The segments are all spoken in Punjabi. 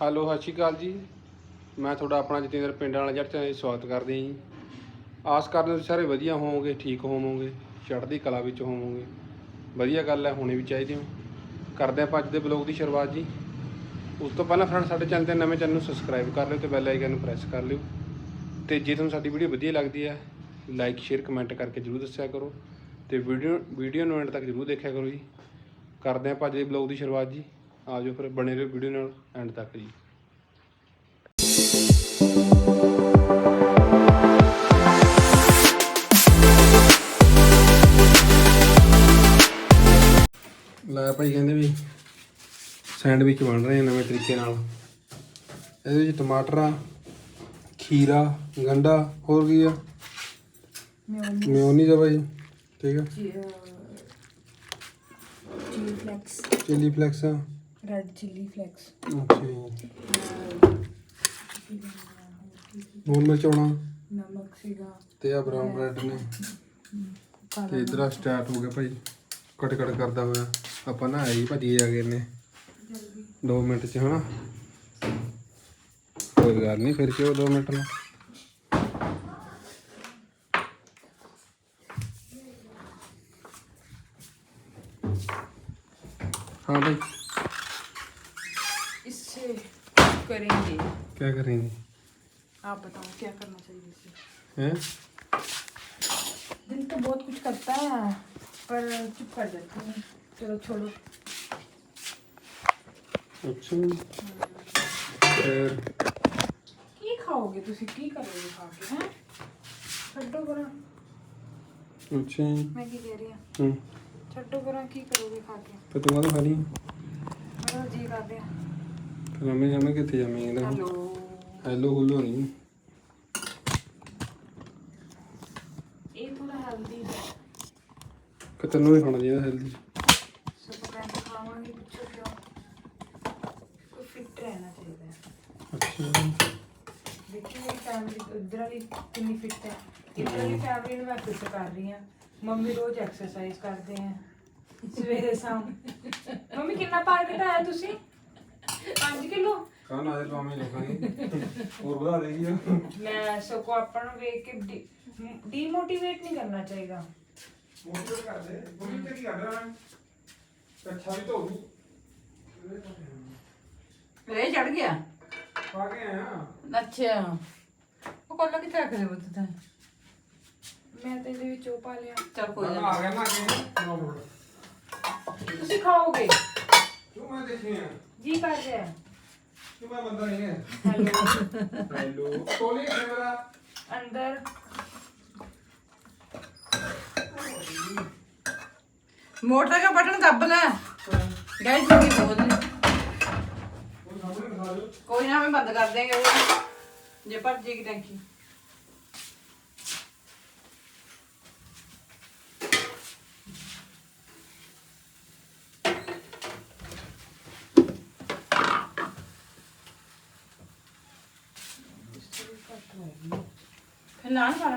ਹੈਲੋ, ਸਤਿ ਸ਼੍ਰੀ ਅਕਾਲ ਜੀ। ਮੈਂ ਤੁਹਾਡਾ ਆਪਣਾ ਜਤਿੰਦਰ ਪਿੰਡ ਵਾਲਾ ਜੱਟ ਤੇ ਸਵਾਗਤ ਕਰਦੇ ਹਾਂ ਜੀ। ਆਸ ਕਰਦੇ ਹਾਂ ਤੁਸੀਂ ਸਾਰੇ ਵਧੀਆ ਹੋਵੋਗੇ, ਠੀਕ ਹੋਵੋਗੇ, ਚੜ੍ਹਦੀ ਕਲਾ ਵਿੱਚ ਹੋਵੋਗੇ। ਵਧੀਆ ਗੱਲ ਹੈ, ਹੋਣੀ ਵੀ ਚਾਹੀਦੀ ਹੋ। ਕਰਦੇ ਆਪਾਂ ਅੱਜ ਦੇ ਬਲੌਗ ਦੀ ਸ਼ੁਰੂਆਤ ਜੀ। ਉਸ ਤੋਂ ਪਹਿਲਾਂ ਫਰੈਂਡ ਸਾਡੇ ਚੈਨਲ ਤੇ ਨਵੇਂ ਚੈਨਲ ਨੂੰ ਸਬਸਕ੍ਰਾਈਬ ਕਰ ਲਿਓ ਤੇ ਬੈਲ ਆਈਕਨ ਨੂੰ ਪ੍ਰੈਸ ਕਰ ਲਿਓ। ਤੇ ਜੇ ਤੁਹਾਨੂੰ ਸਾਡੀ ਵੀਡੀਓ ਵਧੀਆ ਲੱਗਦੀ ਹੈ ਲਾਈਕ ਸ਼ੇਅਰ ਕਮੈਂਟ ਕਰਕੇ ਜਰੂਰ ਦੱਸਿਆ ਕਰੋ। ਤੇ ਵੀਡੀਓ ਵੀਡੀਓ ਨੂੰ ਐਂਡ ਤੱਕ ਜਰੂਰ ਦੇਖਿਆ ਕਰੋ ਜੀ। ਕਰਦੇ ਆਪਾਂ ਅੱਜ ਦੇ ਬਲੌਗ ਦੀ ਸ਼ੁਰੂਆਤ ਜੀ। ਆ ਜਾਓ ਫਿਰ ਬਣੇ ਰਹੋ ਵੀਡੀਓ ਨਾਲ ਐਂਡ ਤੱਕ ਜੀ। ਲੈ ਭਾਈ ਕਹਿੰਦੇ ਵੀ ਸੈਂਡਵਿਚ ਬਣ ਰਹੇ ਆ ਨਵੇਂ ਤਰੀਕੇ ਨਾਲ। ਇਹਦੇ ਵਿੱਚ ਟਮਾਟਰ ਆ ਖੀਰਾ ਗੰਡਾ ਹੋਰ ਕੀ ਆ? ਮਿਓਨੀਜ਼। ਆ ਭਾਈ ਠੀਕ ਆ? Chilli flakes. ਚਿਲੀ ਫਲੈਕਸ ਆ। ਰੈੱਡ ਚਿੱਲੀ ਫਲੈਕਸ ਅੱਛਾ ਜੀ। ਮਿਰਚ ਹੋਣਾ ਨਮਕ ਸੀਗਾ। ਤੇ ਆ ਬ੍ਰਾਊਨ ਬ੍ਰੈਡ ਨੇ। ਤੇ ਕਾਲਾ ਸਟਾਰਟ ਹੋ ਗਿਆ ਭਾਈ। ਕਟ ਕਟ ਕਰਦਾ ਹੋਇਆ। ਆਪਾਂ ਨਾ ਆਈ ਭੱਜੀਏ ਆ ਗਏ ਨੇ। 2 ਮਿੰਟ ਚ ਹਨਾ? ਕੋਈ ਗੱਲ ਨਹੀਂ ਫਿਰ ਕਿਉਂ 2 ਮਿੰਟ ਨੂੰ ਹਾਂ ਭਾਈ। करेंगे क्या करेंगे आप बताओ क्या करना चाहिए इससे हैं दिल तो बहुत कुछ करता है पर चुप कर जाते हैं चलो छोड़ो अच्छा फिर ਕੀ ਖਾਓਗੇ ਤੁਸੀਂ ਕੀ ਕਰੋਗੇ ਖਾ ਕੇ ਹੈ ਛੱਡੋ ਪਰਾਂ अच्छा ਮੈਂ ਕੀ ਕਹਿ ਰਹੀ ਹਾਂ हम्म ਛੱਡੋ ਪਰਾਂ ਕੀ ਕਰੋਗੇ ਖਾ ਕੇ तो तुम तो खाली ਮੇਰਾ ਜੀ ਕਰ ਰਿਹਾ ਰਮੇ ਜਮੇ ਕਿੱਥੇ ਜਮੇ ਇਹਦਾ ਹੈਲੋ ਹੈਲੋ ਹੁਲੋ ਨਹੀਂ ਇਹ ਥੋੜਾ ਹੈਲਦੀ ਹੈ ਕਿ ਤੈਨੂੰ ਵੀ ਖਾਣਾ ਚਾਹੀਦਾ ਹੈਲਦੀ ਸਪਰੈਂਟ ਖਾਵਾਂਗੇ ਪਿੱਛੇ ਕਿਉਂ ਫਿੱਟ ਰਹਿਣਾ ਚਾਹੀਦਾ ਅੱਛਾ ਦੇਖੀ ਮੇਰੀ ਫੈਮਿਲੀ ਉਧਰ ਵਾਲੀ ਕਿੰਨੀ ਫਿੱਟ ਹੈ ਇੱਧਰ ਵਾਲੀ ਫੈਮਿਲੀ ਨੂੰ ਮੈਂ ਫਿੱਟ ਕਰ ਰਹੀ ਹਾਂ ਮੰਮੀ ਰੋਜ਼ ਐਕਸਰਸਾਈਜ਼ ਕਰਦੇ ਆ ਸਵੇਰੇ ਸ਼ਾਮ ਮੰਮੀ ਕਿੰਨਾ ਭਾਰ ਘਟਾਇਆ ਤੁਸੀਂ ਕਿਲੋ ਖਾਣਾ ਆਏ ਤਾਂ ਹमें ਲੋਕਾਂ ਹੋਰ ਵਧਾ ਦੇਗੀ ਮੈਂ ਸਗੋ ਆਪਾਂ ਨੂੰ ਵੇਖ ਕੇ ਡੀਮੋਟੀਵੇਟ ਨਹੀਂ ਕਰਨਾ ਚਾਹੀਦਾ। ਮੋਟਰ ਕਰ ਦੇ। ਕੋਈ ਤੇ ਕੀ ਕਰ ਰਹਾ ਅੱਛਾ ਵੀ ਧੋ ਦੂ। ਰੇ ਚੜ ਗਿਆ। ਪਾ ਕੇ ਆਇਆ। ਅੱਛਾ। ਉਹ ਕੋਲ ਕਿੱਥੇ ਰੱਖ ਦੇ ਬੁੱਤ ਤਾਂ? ਮੈਂ ਤਾਂ ਇਹਦੇ ਵਿੱਚ ਉਹ ਪਾ ਲਿਆ। ਚਲ ਕੋਈ ਆ ਨਾ। ਗਿਆ ਨਾ ਕਿ ਨੋ ਮਿੰਟ ਤੁਸੀਂ ਖਾਓਗੇ? ਤੂੰ ਮੈਂ ਦੇਖੀ ਆ। ਜੀ ਕਰ ਰਿਹਾ। ਤੂੰ ਮੈਂ ਬੰਦਾ ਨਹੀਂ ਹੈ? ਹੈਲੋ। ਹੈਲੋ। ਕੋਲੀ ਕੈਮਰਾ ਅੰਦਰ। ਮੋਟਰ ਦਾ ਬਟਨ ਦੱਬ ਲੈ। ਗੈਸ ਦੀ ਬੋਲ ਉਹ ਸਾਹਮਣੇ ਦਿਖਾ ਦਿਓ। ਕੋਈ ਨਾ ਮੈਂ ਬੰਦ ਕਰ ਉਹ ਜੇ ਜੇਗੀ ਟੈਂਕੀ ਫਿਰ ਨਾਲ ਪਾ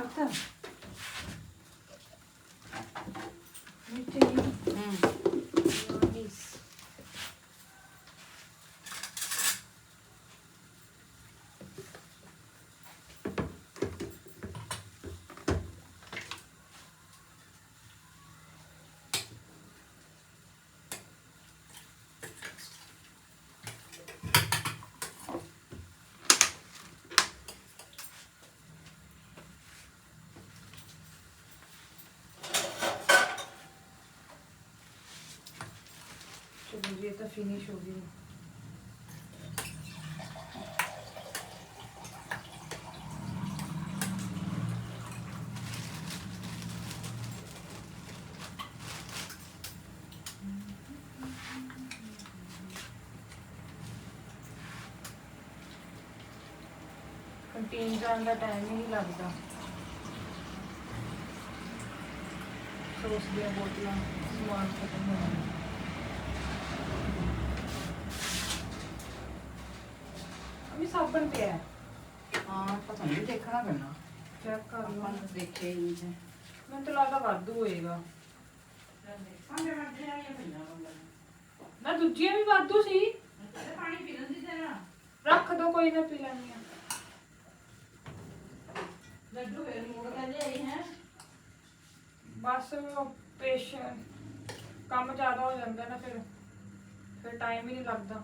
ये तो फिनिश हो गई ਕੰਟੀਨ ਜਾਣ ਦਾ ਟਾਈਮ ਹੀ ਨਹੀਂ ਲੱਗਦਾ ਸੋਸ ਦੀਆਂ ਬੋਤਲਾਂ ਸਮਾਨ ਖਤਮ ਹੋ ਜਾਂਦਾ ਅਮੀ ਸਾਬਣ ਪਿਆ ਹੈ। ਹਾਂ ਪਤਾ ਨਹੀਂ ਦੇਖਣਾ ਪੈਣਾ। ਚੈੱਕ ਕਰ ਲਓ। ਆਪਾਂ ਨੂੰ ਦੇਖਿਆ ਹੀ ਨਹੀਂ ਹੈ ਮੈਨੂੰ ਤਾਂ ਲੱਗਦਾ ਵਾਧੂ ਹੋਏਗਾ। ਪਈਆਂ ਨਾ ਦੂਜੀਆਂ ਵੀ ਵਾਧੂ ਸੀ। ਪਾਣੀ ਪੀ ਲੈਂਦੀ ਤੇਰਾ ਦੋ ਕੋਈ ਨਾ ਪੀ ਲੈਣੀ ਆ ਲੱਡੂ ਫੇਰ ਮੋੜ ਕੇ ਲਿਆਈ ਹੈ। ਬਸ ਪੇਸ਼ੈਂਟ ਕੰਮ ਜ਼ਿਆਦਾ ਹੋ ਜਾਂਦਾ ਨਾ ਫਿਰ। ਫਿਰ ਟਾਈਮ ਹੀ ਨਹੀਂ ਲੱਗਦਾ।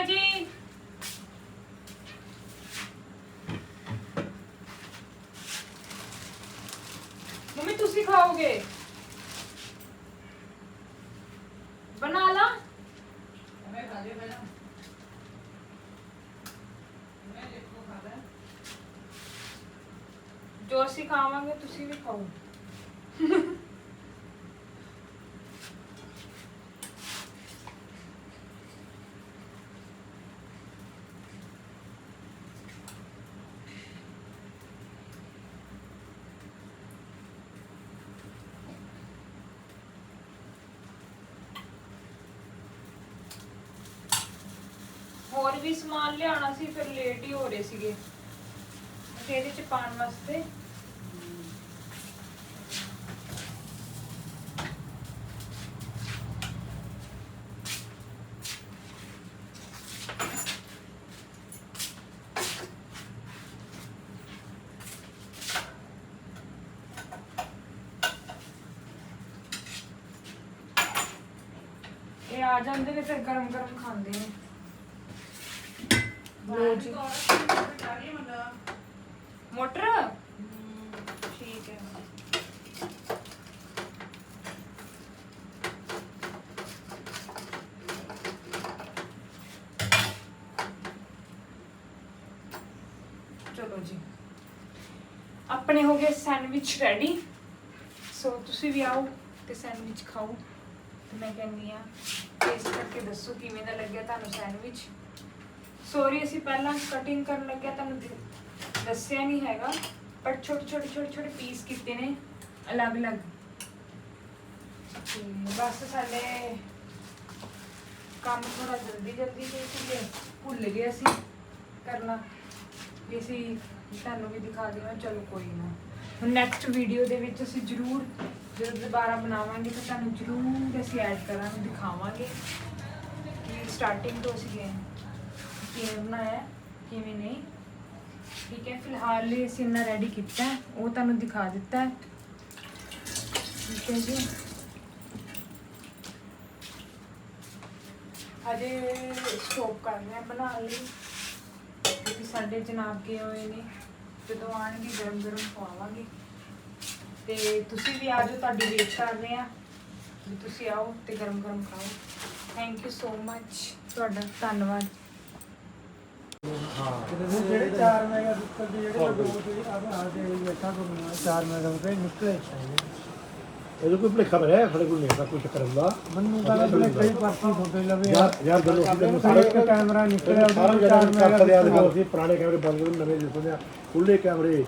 ਕਹਿੰਦੇ ਪਏ ਨੇ? ਠੀਕ ਹੈ ਜੀ ਮੰਮੀ ਤੁਸੀਂ ਖਾਓਗੇ ਬਣਾ ਲਾ ਮੈਂ ਖਾ ਲਿਆ ਪਹਿਲਾਂ ਮੈਂ ਵੀ ਸਮਾਨ ਲਿਆਉਣਾ ਸੀ, ਫਿਰ ਲੇਟ ਹੀ ਹੋ ਰਹੇ ਸੀਗੇ। ਤੇ ਇਹਦੇ ਚ ਪਾਉਣ ਵਾਸਤੇ। ਇਹ ਆ ਜਾਂਦੇ ਨੇ, ਫਿਰ ਗਰਮ ਗਰਮ ਖਾਂਦੇ ਨੇ। ਲੋ ਜੀ ਮੋਟਰ? ਠੀਕ ਹੈ ਚਲੋ ਜੀ। ਆਪਣੇ ਹੋ ਗਏ ਸੈਂਡਵਿਚ ਰੈਡੀ। ਸੋ ਤੁਸੀਂ ਵੀ ਆਓ ਤੇ ਸੈਂਡਵਿਚ ਖਾਓ। ਤੇ ਮੈਂ ਕਹਿੰਦੀ ਆ ਟੇਸਟ ਕਰਕੇ ਦੱਸੋ ਕਿਵੇਂ ਦਾ ਲੱਗਿਆ ਤੁਹਾਨੂੰ ਸੈਂਡਵਿਚ? ਸੋਰੀ ਅਸੀਂ ਪਹਿਲਾਂ ਕਟਿੰਗ ਕਰਨ ਲੱਗਿਆ, ਤੁਹਾਨੂੰ ਦੱਸਿਆ ਨਹੀਂ ਹੈਗਾ ਪਰ ਛੋਟੇ ਛੋਟੇ ਛੋਟੇ ਛੋਟੇ ਪੀਸ ਕੀਤੇ ਨੇ, ਅਲੱਗ-ਅਲੱਗ। ਤੇ ਬਸ ਸਾਡੇ ਕੰਮ ਥੋੜਾ ਜਲਦੀ ਜਲਦੀ ਦੇ ਸੀਗੇ ਭੁੱਲ ਗਏ ਅਸੀਂ ਕਰਨਾ। ਵੀ ਅਸੀਂ ਤੁਹਾਨੂੰ ਵੀ ਦਿਖਾ ਦੇਵਾਂ ਚਲੋ ਕੋਈ ਨਾ। ਹੁਣ ਨੈਕਸਟ ਵੀਡੀਓ ਦੇ ਵਿੱਚ ਅਸੀਂ ਜ਼ਰੂਰ ਜਦੋਂ ਦੁਬਾਰਾ ਬਣਾਵਾਂਗੇ ਤਾਂ ਤੁਹਾਨੂੰ ਜ਼ਰੂਰ ਅਸੀਂ ਐਡ ਕਰਾਂਗੇ, ਦਿਖਾਵਾਂਗੇ। ਕਿ ਸਟਾਰਟਿੰਗ ਤੋਂ ਅਸੀਂ ਗਏ ਕਿਵੇਂ ਬਣਾਇਆ ਕਿਵੇਂ ਨਹੀਂ। ਠੀਕ ਹੈ ਫਿਲਹਾਲ ਲਈ ਅਸੀਂ ਇੰਨਾ ਰੈਡੀ ਕੀਤਾ ਹੈ, ਉਹ ਤੁਹਾਨੂੰ ਦਿਖਾ ਦਿੱਤਾ ਹੈ। ਠੀਕ ਹੈ ਜੀ। ਹਜੇ ਸਟੋਪ ਕਰ ਰਹੇ ਆ ਬਣਾਉਣ ਲਈ ਕਿਉਂਕਿ ਸਾਡੇ ਜਨਾਬ ਗਏ ਹੋਏ ਨੇ। ਜਦੋਂ ਆਣਗੇ ਗਰਮ ਗਰਮ ਖਵਾਵਾਂਗੇ। ਤੇ ਤੁਸੀਂ ਵੀ ਆ ਜਾਓ ਤੁਹਾਡੀ ਵੇਟ ਕਰ ਰਹੇ ਆ ਵੀ ਤੁਸੀਂ ਆਓ ਤੇ ਗਰਮ ਗਰਮ ਖਾਓ। ਥੈਂਕ ਯੂ ਸੋ ਮੱਚ ਤੁਹਾਡਾ ਧੰਨਵਾਦ। ਜਿਹੜੇ 4 ਮੈਗਾਪਿਕਸਲ ਦੇ ਜਿਹੜੇ ਦੋ ਤੇ ਆਧਾਰ ਦੇ ਬੈਠਾ ਕਰੂੰਗਾ 4 ਮੈਗਾਪਿਕਸਲ ਨਿਕਲੇ। ਇਹਦੇ ਕੋਈ ਭਲੇਖਾ ਬਣਿਆ ਸਾਡੇ ਕੋਲ ਨਹੀਂ ਹੈਗਾ ਕੋਈ ਚੱਕਰ ਹੁੰਦਾ। ਮੈਨੂੰ ਤਾਂ ਆਪਣੇ ਕਈ ਪਰਸੀ ਫੋਟੋ ਲਵੇ ਯਾਰ ਯਾਰ ਜਦੋਂ ਅਸੀਂ ਤੈਨੂੰ ਸਾਰਾ ਕੈਮਰਾ ਨਿਕਲਿਆ ਸਾਰਾ ਉਹਦੇ ਜਿਹੜਾ 4 ਕਰ ਲਿਆ ਮੈਗਾਪਿਕਸਲ ਅਸੀਂ ਪੁਰਾਣੇ ਕੈਮਰੇ ਬੰਦ ਕਰ ਨਵੇਂ ਜਿਸਦੇ ਆ ਖੁੱਲੇ ਕੈਮਰੇ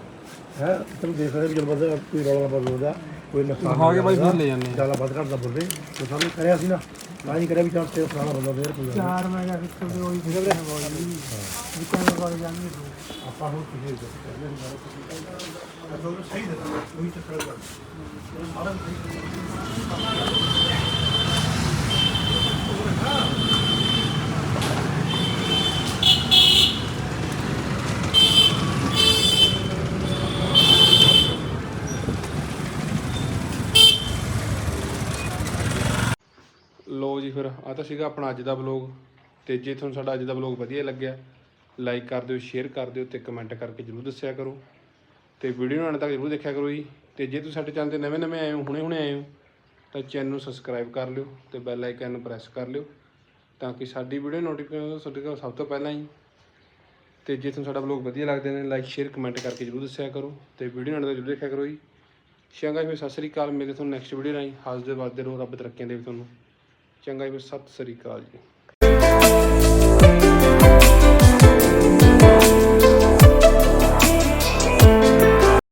ਹੈ। ਤੁਹਾਨੂੰ ਦੇਖ ਰਹੇ ਜਦੋਂ ਬੰਦਾ ਕੋਈ ਰੌਲਾ ਨਾ ਬੋਲਦਾ ਕੋਈ ਨੁਕਸਾਨ ਦਿਖਾ ਕੇ ਬਾਈ ਫਿਰ ਲੈ ਜਾਂਦੇ ਆ। ਜ਼ਿਆਦਾ ਵੱਧ ਘੱਟ ਦਾ ਬੋਲਦੇ ਤੇ ਸਾਨੂੰ ਕਰਿਆ ਸੀ ਨਾ। ਤਾਂ ਹੀ ਕਰਿਆ ਵੀ ਚੱਲ ਤੇ ਪੁਰਾਣਾ ਬੰਦਾ ਫੇਰ ਕੋਈ ਗੱਲ ਨਹੀਂ। 4 ਮੈਗਾਪਿਕਸਲ ਦੇ ਉਹੀ ਜਿਹੜੇ ਹੈ ਬੋਲੀ ਵੀ ਕੈਮਰਾ ਵਾਲੇ ਜਾਣਗੇ ਆਪਾਂ ਹੁਣ ਕਿਸੇ ਦੇ ਤੁਹਾਨੂੰ ਸਹੀ ਦੇਣਾ ਕੋਈ ਚੱਕਰ ਨਹੀਂ ਸਾਰਾ ਲੋ ਜੀ ਫਿਰ ਆ ਤਾਂ ਸੀਗਾ ਆਪਣਾ ਅੱਜ ਦਾ ਵਲੌਗ ਤੇ ਜੇ ਤੁਹਾਨੂੰ ਸਾਡਾ ਅੱਜ ਦਾ ਵਲੌਗ ਵਧੀਆ ਲੱਗਿਆ ਲਾਈਕ ਕਰ ਦਿਓ ਸ਼ੇਅਰ ਕਰ ਦਿਓ ਤੇ ਕਮੈਂਟ ਕਰਕੇ ਜਰੂਰ ਦੱਸਿਆ ਕਰੋ। ਤੇ ਵੀਡੀਓ ਨੂੰ ਅੰਤ ਤੱਕ ਜਰੂਰ ਦੇਖਿਆ ਕਰੋ ਜੀ। ਤੇ ਜੇ ਤੁਸੀਂ ਸਾਡੇ ਚੈਨਲ ਤੇ ਨਵੇਂ ਨਵੇਂ ਆਏ ਹੋ, ਹੁਣੇ ਹੁਣੇ ਆਏ ਹੋ, ਤਾਂ ਚੈਨਲ ਨੂੰ ਸਬਸਕ੍ਰਾਈਬ ਕਰ ਲਿਓ ਤੇ ਬੈਲ ਆਈਕਨ ਨੂੰ ਪ੍ਰੈਸ ਕਰ ਲਿਓ ਤਾਂ ਕਿ ਸਾਡੀ ਵੀਡੀਓ ਨੋਟੀਫਿਕੇਸ਼ਨ ਤੁਹਾਡੇ ਕੋਲ ਸਭ ਤੋਂ ਪਹਿਲਾਂ ਹੀ ਤੇ ਜੇ ਤੁਹਾਨੂੰ ਸਾਡਾ ਵਲੌਗ ਵਧੀਆ ਲੱਗਦੇ ਨੇ ਲਾਈਕ ਸ਼ੇਅਰ ਕਮੈਂਟ ਕਰਕੇ ਜਰੂਰ ਦੱਸਿਆ ਕਰੋ ਤੇ ਵੀਡੀਓ ਨੂੰ ਅੰਤ ਤੱਕ ਜਰੂਰ ਦੇਖਿਆ ਕਰੋ ਜੀ। ਸ਼ੰਗਾ ਜੀ, ਫਿਰ ਸਤਿ ਸ੍ਰੀ ਅਕਾਲ, ਮਿਲਦੇ ਤੁਹਾਨੂੰ ਨੈਕਸਟ ਵੀਡੀਓ ਰਾਹੀਂ। ਹੱਸਦੇ ਵੱਧਦੇ ਰਹੋ ਰੱਬ ਤਰੱਕੀਆਂ ਦੇਵੇ ਤੁਹਾਨੂੰ। ਚੰਗਾ ਜੀ ਫਿਰ ਸਤਿ ਸ੍ਰੀ ਅਕਾਲ ਜੀ।